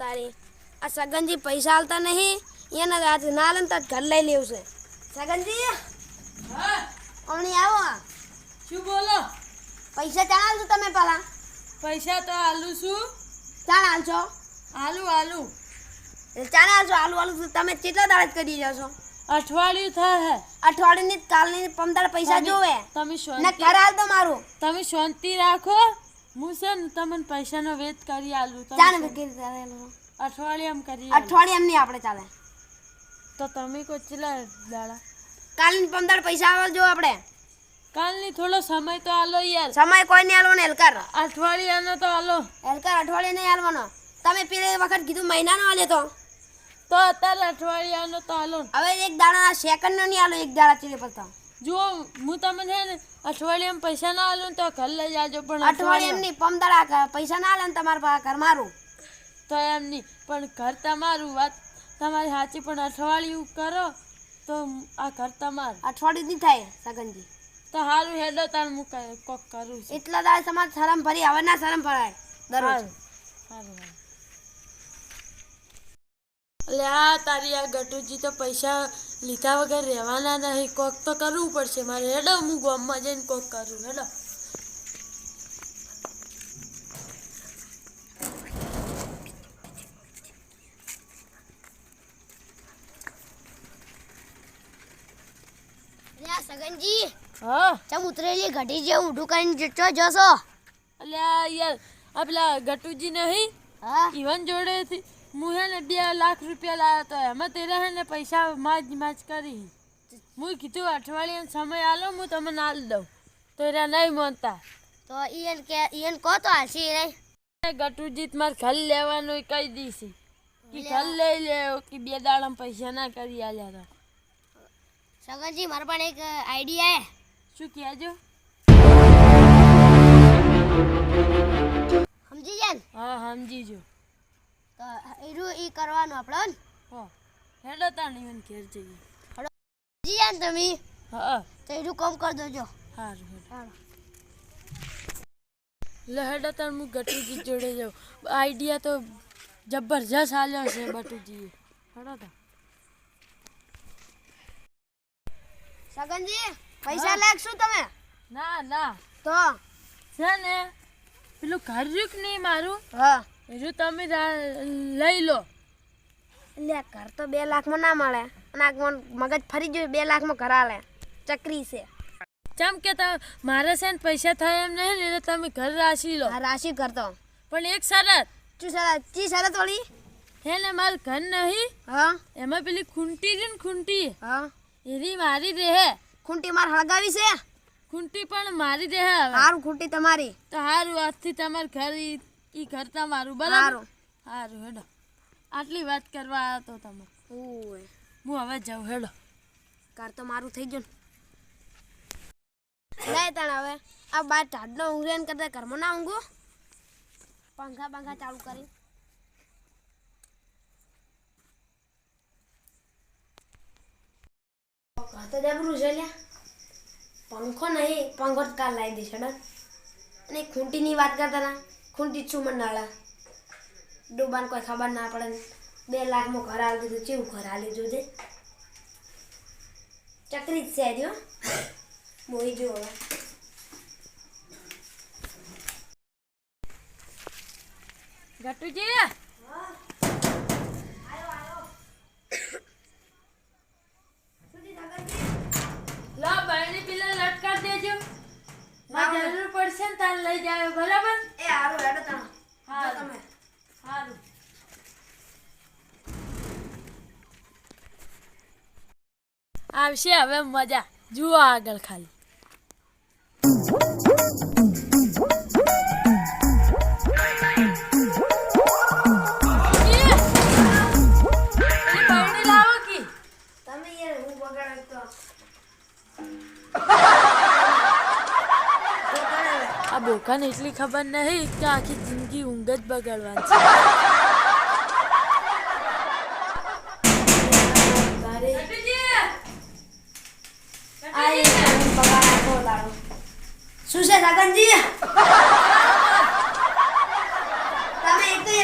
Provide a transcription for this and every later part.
તારી આ સગનજી પૈસા આલતા નહીં એના આજ ના લે તાર ઘર લઈ લેવું છે. સગનજી? આવો. શું બોલો? પૈસા ચાલ આલજો તમે પેલા પૈસા તો આલુ છું. ચાલ આલજો. આલુ આલુ. ચાલ આલજો આલુ આલુ તમે કેટલા દાડા કરી કરી જશો અઠવાડિયું થાય અઠવાડિયું ની કાલની પંદર પૈસા જોવે. તમે ને શાંતિ ઘર આલ તો મારું. તમે શાંતિ રાખો. હું છે ને તમને પૈસાનો વેત કરી આલુ તમે ચાણ શાંતિ- વિકી ચાલે અઠવાડિયામાં કરી અઠવાડિયામ અઠવાડિયા નહીં આપણે ચાલે. તો તમે કોઈ ચેલા દાડા? કાલની પંદર પૈસા આવજો આપણે. કાલની થોડો સમય તો આલો યાર. સમય કોઈ નહીં આલવાનો એલકાર અઠવાડિયાનો તો આલો. એલકાર અઠવાડિયા નહીં આલવાનો. તમે પેલી વખત કીધું મહિનાનો આલે તો. તો અત્યારે અઠવાડિયાનો તો આલો. હવે એક દાડા સેકન્ડનો નહીં આલો એક દાડા ચીલી પડતા જો હું તમને છે ને અઠવાડિયામાં પૈસા ના આલું તો ઘર લઈ જાજો પણ અઠવાડિયે અઠવાડિયામાં પમદડા પૈસા ના આલે ને તમારા ઘર મારું તો એમ નહીં પણ ઘર તમારું વાત તમારી સાચી પણ અઠવાડિયું કરો તો આ ઘર તમારું. અઠવાડિયું નહીં થાય સગનજી. તો સારું હેડો તાર હું કોક કરું છું. એટલા દાર તમારે શરમ ભરી હવે ના શરમ ભરાય દરરોજ. સારું. એટલે આ તારી આ ગટુજી તો પૈસા લીધા વગર રહેવાના નહીં. કોક તો કરવું પડશે. મારે હેડો હું ગામમાં જઈને કોક કરું. હેડો. સગનજી. હા? ચમ ઉતરેલી ઘટી જે ઊંધું કરીને જતો જશો. અલ્યા યાર આ પેલા ગટુજી નહીં? હા. ઈવન જોડેથી. હું હે ને બે લાખ રૂપિયા લાવ્યો તો એમાં તેરા હે ને પૈસા માજ માજ કરી. હું કીધું અઠવાડિયાનો સમય આલો હું તમને આલ દઉં. તો એરા નહીં માનતા. તો ઈયન કે ઈયન કહો તો હાસી રે. ગટુજીત મારે ઘર લેવાનું કહી દીશી. કે ઘર લઈ લેવો કે બે દાડામાં પૈસા ના કરી આલ્યા તો. સગનજી મારા પણ એક આઈડિયા હે. શું કહેજો? સમજી જાય હા સમજી જો એનું ઈ કરવાનું આપણે. હા હેડો તાણ ઈવન ઘેર જઈએ. સમજી જાય ને તમે? હા. તો એરું કામ કરી દેજો. સારું હેડો. લે હેડો તાણ હું ગટુજી જોડે જાઉં. આઈડિયા તો જબરજસ્ત આલ્યો છે બટુજીએ. હેડો તા સગનજી પૈસા લાગશું તમે? ના ના. તો? છે ને પેલું ઘર રહ્યું કે નહીં મારું? હા. એનું તમે લઈ લો. લે ઘર તો બે લાખમાં ના મળે. અને આ મગજ ફરી ગયું બે લાખમાં ઘર આલે. ચકરી છે. ચમ કે તા- મારે છે ને પૈસા થાય એમ નહીં એટલે તમે ઘર રાશી લો. રાશી કરતો પણ એક શરત. શું શરત? ચી શરત વાળી? હે ને મારું ઘર નહીં હા. એમાં પેલી ખૂંટી છે ને ખૂંટી. હા. એરી મારી રહે. ખૂંટી માર હળગાવી છે? ખૂંટી પણ મારી રહે હારું ખૂંટી તમારી. તો સારું આજથી તમારે ઘર ઈ ઘર તમારું બરાબર? સારું હેડો. આટલી વાત કરવા આવ્યો તો તમે. ઓય. હું હવે જાઉં હેડો. કાર તો મારું થઈ ગયું લે તણ હવે. આ બાર ઢાડનો ઊંઘે ને કરતા ઘરમાં ના ઊંઘો. પંખા પંખા ચાલુ કરી. તો જબરું છે લ્યા. પંખો નહીં પંખો જ કાલ લાવી દઈશ અને ખૂંટીની વાત કરતા ના ખૂંટી છું મંડાળા. ડૂબાને કોઈ ખબર ના પડે બે લાખમાં ઘર આવી દીધું. ચેવું ઘર આલી જોજે ચકરી જ છે જો મોઈ જો હવે. ગટુજી! લો બહેની પેલા લટકાર દેજો. જરૂર પડશે ને તાર લઈ જાવ બરાબર? હારું હેડો તમે. હા તમે. સારું આવશે હવે મજા. જુઓ આગળ ખાલી. પણ એટલી ખબર નહીં કે આખી જિંદગી ઊંઘ જ બગાડવાની છે. શું છે લગનજી તમે એક તો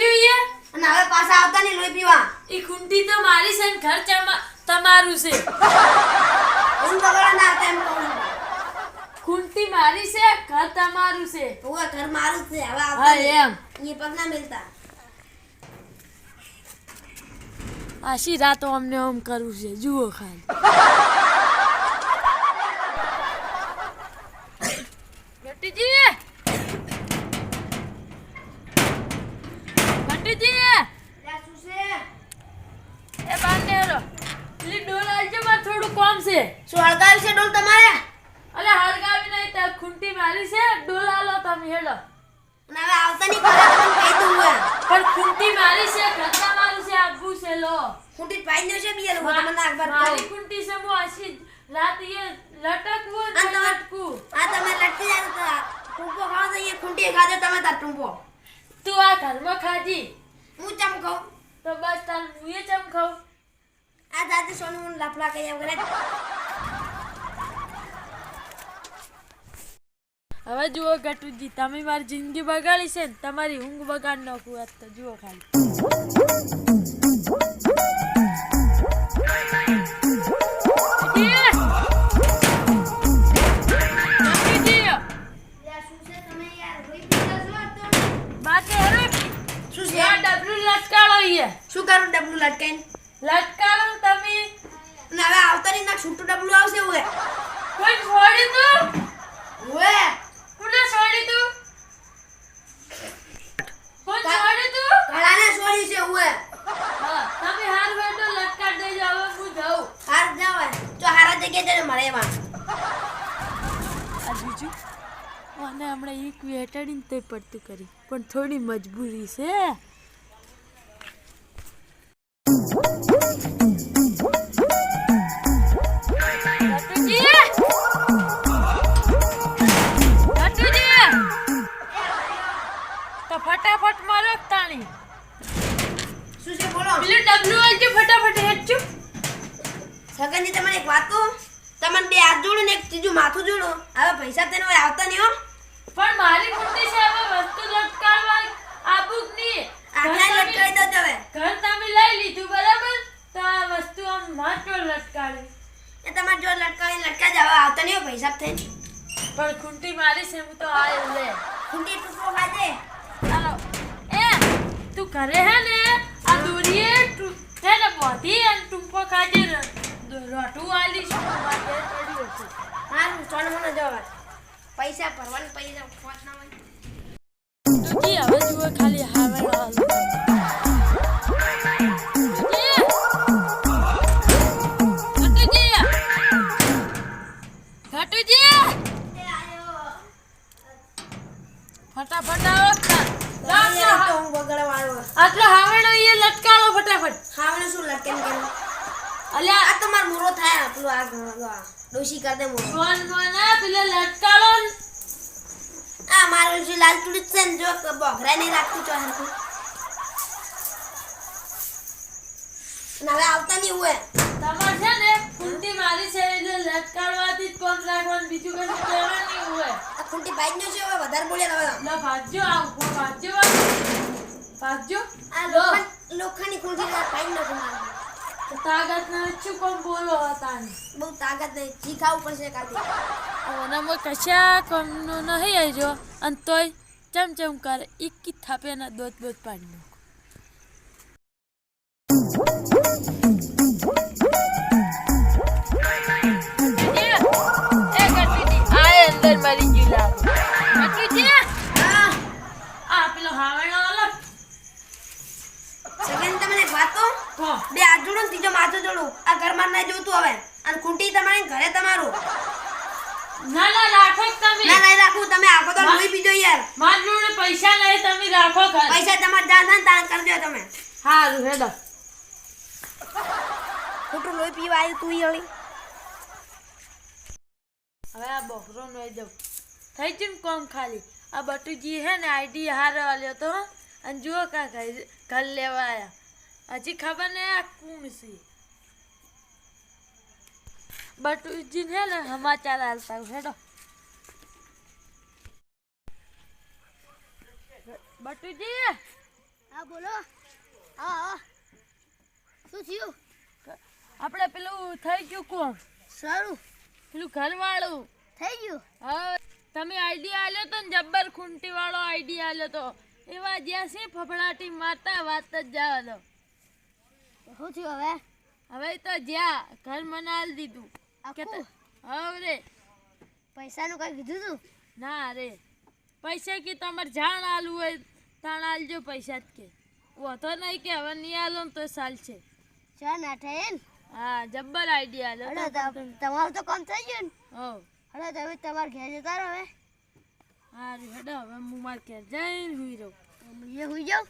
જોઈએ. અને હવે પાછા આવતા નહીં લોહી પીવા. એ ખૂંટી તો મારી છે ને ખર્ચામાં તમારું છે. ખૂંટી મારી છે ઘર તમારું છે. ઓવે, ઘર મારું છે. હવે હા એમ. અહીંયા પગ ના મિલતા. આશી રાતો અમને ઓમ કરવું છે. જુઓ ખાલી. ભટ્ટીજી ભટ્ટીજી? એ પેલી ડોલ મારે થોડું કોમ છે. શું હળગાવ્યું છે ડોલ તમારે અલે હળગાવી નહીં તે ખૂંટી મારી છે ડોલા લો તમે હેલો. અને હવે આવતા ની ખરા તમને કહી દઉં હવે. પણ ખૂંટી મારી છે ઘરતા મારું છે આપવું છે લો. ખૂંટી પાઈ છે બીજા લોકો તમને આખબાર મારી. ખૂંટી છે હું આશી રાત એ લટકવું આ ને આ તમે લટકી જાય તો ટૂંપો ખાવ તો એ ખૂંટી ખાધો તમે તાર ટૂંપો તું આ ઘરમાં ખાજી હું ચમ ખાઉં? તો બસ તાર હું એ ચમ ખાઉં? આ જાતે સોનું લફડા કરી એમ કરે હવે જુઓ ઘટુજી તમે મારી જિંદગી બગાડી છે ને તમારી ઊંઘ બગાડ નાખું આજ તો જુઓ ખાલી. શું કરું ડબલું લટકાઈને? લટકાડો તમે. હવે આવતા નહીં ના છૂટું ડબલું આવશે હવે કોઈ છોડી તું હવે કોને છોડી તું કોઈ છોડી તું? ઘણાને છોડી છે હવે તમે હાર બેઠો લટકાડ દેજો હવે હું જાઉં. હાર જાવ તો જો હારા જગ્યાએ જજો મળે એમાં. આ બીજું અને હમણાં એક વેટાડીને તે પડતું કરી પણ થોડી મજબૂરી છે. સગનજી તમને એક વાત? કહું તમને બે હાથ જોડું ને એક ત્રીજું માથું જોડું. હવે પૈસા તેનો હોય આવતા નહીં હો. પણ મારી ખુદી છે હવે વસ્તુ લટકાવવા આબુક નહીં આટલા ઘર લટકાઈ દો તમે ઘર તમે લઈ લીધું બરાબર? તો આ વસ્તુ આમ માત્ર લટકાડી એ તમારે જો લટકાવી લટકા જ હવે આવતા નહીં હો પૈસા થઈ પણ ખૂંટી મારી છે હું તો આ લે. ખૂંટી ટૂંકો ખાજે હાલો. એ તું ઘરે હે ને? આ દોરીએ હે ને બોધી અને ટૂંપો ખાજે. સોન જો પૈસા ભરવાની પૈસા ખોટ ના હોય. હવે જુઓ ખાલી હાલ ફટાફટ આવો હું. બગડવા આવ્યો આટલો હાવણો એ લટકાવો ફટાફટ. ખાવાનું શું લટકે અલ્યા. આ તો મારો થાય પેલું આ ઘણો આ. ડોશી કર દે મૂરો ફોન મોના પેલે લટકાળો આ મારું જે લાલ ચૂડી છે ને જો બોઘરા નહીં રાખતું તો અને હવે આવતા નહીં હોય. તમારે છે ને ખૂંટી મારી છે એટલે લટકાળવાથી જ કોમ રાખવાનું? બીજું કશું કહેવાનું નહીં હોય. આ ખૂંટી ભાઈ નો છે હવે વધારે બોલ્યા હવે લો ભાગજો આવું ભાજ્યો ભાગજો આ. લોખંડ લોખંડની ખૂંટી ભાઈ નો છે. તાકાત ના કોણ બોલો હતા બહુ તાકાત નહીં પડશે કાલથી ઓનામાં કશા કોમનો નહીં આવ્યો અને તોય ચમચમ કરે એક થાપે ના દોત બોત પાડી નાખો. ના ના રાખો તમે. ના ના રાખું તમે આખો તો લોહી પીજો યાર. માર જોડે પૈસા નહીં તમે રાખો ઘર. પૈસા તમારે જાન ના ને તાણ કરજો તમે. સારું હેડો. ખોટું લોહી પીવા આવ્યું તું યળી હવે આ બકરો નો દઉં. થઈ ગયું ને કોમ ખાલી. આ બટુજી હે ને આઈડી હારો વાલ્યો તો અને જુઓ કા ઘર લેવા આયા. હજી ખબર નહીં આ કોણ છે. બટુજી હે ને સમાચાર હાલતા. હેડો. બટુજી? હા બોલો. હા હા. શું થયું? આપણે પેલું થઈ ગયું કોણ? સારું. પેલું ઘરવાળું. થઈ ગયું? હવે તમે આઈડિયા આલ્યો તો ને જબ્બર ખૂંટી વાળો આઈડિયા આલ્યો તો. એવા જ્યાં છે ફફડાટી મારતા વાત જ જવા દો શું થયું હવે? હવે તો જ્યાં ઘર મનાવી દીધું. ત- હવે રે. પૈસાનું કઈ કીધું તું? ના રે. પૈસા કે તમારે જાણ આલવું હોય તાણ આલજો પૈસા જ કે. વધો નહીં કે હવે નહીં આલો તો તો ચાલશે. ચા ના થાય ને હા જબ્બર આઈડિયા લો તમારું તો કામ થઈ ગયું હો. ને હડો તમે તમારા ઘેર જતા રહો હવે. હા રે હડો હવે હું માર ઘેર જઈને હુઈ રહું. હું એ હુઈ જાઉં.